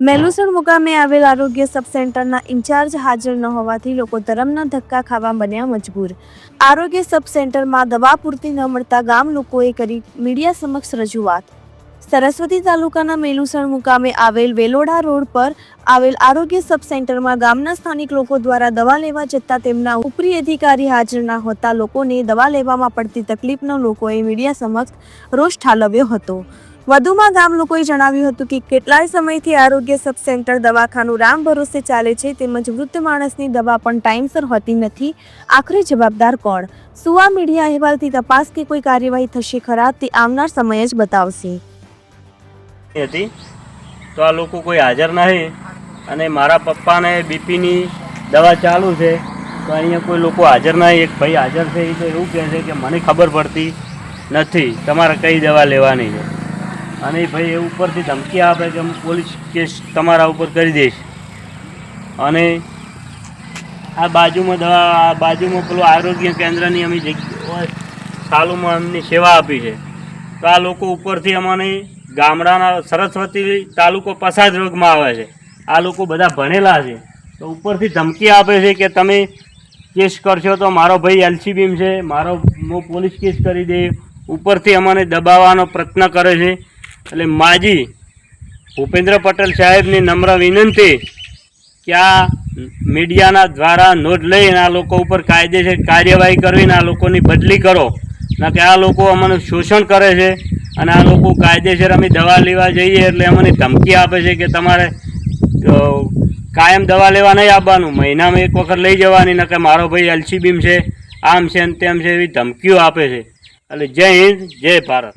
મેલુસણ મુકામે આવેલ આરોગ્ય સબ સેન્ટરના ઇન્ચાર્જ હાજર ન હોવાથી લોકો ધરમના ધક્કા ખાવા બન્યા મજબૂર. આરોગ્ય સબ સેન્ટરમાં દવા પૂરતી ન મળતા ગામ લોકોએ કરી મીડિયા સમક્ષ રજૂઆત. સરસ્વતી તાલુકાના મેલુસણ મુકામે આવેલ વેલોડા રોડ પર આવેલ આરોગ્ય સબ સેન્ટરમાં ગામના સ્થાનિક લોકો દ્વારા દવા લેવા જતા તેમના ઉપરી અધિકારી હાજર ના હોતા લોકોને દવા લેવામાં પડતી તકલીફનો લોકોએ મીડિયા સમક્ષ રોષ ઠાલવ્યો હતો. વધુમાં ગામ લોકોએ જણાવ્યું હતું કે કેટલાય સમયથી આરોગ્ય સબ સેન્ટર દવાખાનું રામ ભરોસે ચાલે છે તેમજ વૃદ્ધ માણસની દવા પણ ટાઈમસર હોતી નથી. આખરે જવાબદાર કોણ? સુવા મીડિયા અહેવાલથી તપાસ કે કોઈ કાર્યવાહી થશે ખરા તે આવનાર સમય જ બતાવશે. હતી. તો આ લોકો કોઈ હાજર નહીં અને મારા પપ્પાને બીપીની દવા ચાલુ છે. તો અહીંયા કોઈ લોકો હાજર નહીં. એક ભાઈ હાજર છે. એ તો એવું કહે છે કે મને ખબર પડતી નથી. તમારે કઈ દવા લેવાની છે? અને ભાઈ એ ઉપરથી ધમકી આપે કે હું પોલીસ કેસ તમારા ઉપર કરી દઈશ. અને આ બાજુમાં દવા, આ બાજુમાં પેલું આરોગ્ય કેન્દ્રની અમે સાલુમાં અમને સેવા આપી છે. તો આ લોકો ઉપરથી અમને ગામડાના સરસ્વતી તાલુકો પસાદ રોગમાં આવે છે. આ લોકો બધા ભણેલા છે. તો ઉપરથી ધમકી આપે છે કે તમે કેસ કરશો તો મારો ભાઈ એલસીબીમ છે, મારો હું પોલીસ કેસ કરી દે. ઉપરથી અમને દબાવવાનો પ્રયત્ન કરે છે. એટલે માજી ભૂપેન્દ્ર પટેલ સાહેબની નમ્ર વિનંતી કે આ મીડિયાના દ્વારા નોંધ લઈને આ લોકો ઉપર કાયદેસર કાર્યવાહી કરવીને આ લોકોની બદલી કરો. ના કે આ લોકો અમને શોષણ કરે છે અને આ લોકો કાયદેસર અમે દવા લેવા જઈએ એટલે અમને ધમકી આપે છે કે તમારે કાયમ દવા લેવા નહીં આવવાનું. મહિનામાં એક વખત લઈ જવાની, ના કે મારો ભાઈ એલસી બીમ છે, આમ છે ને તેમ છે એવી ધમકીઓ આપે છે. એટલે જય હિન્દ, જય ભારત.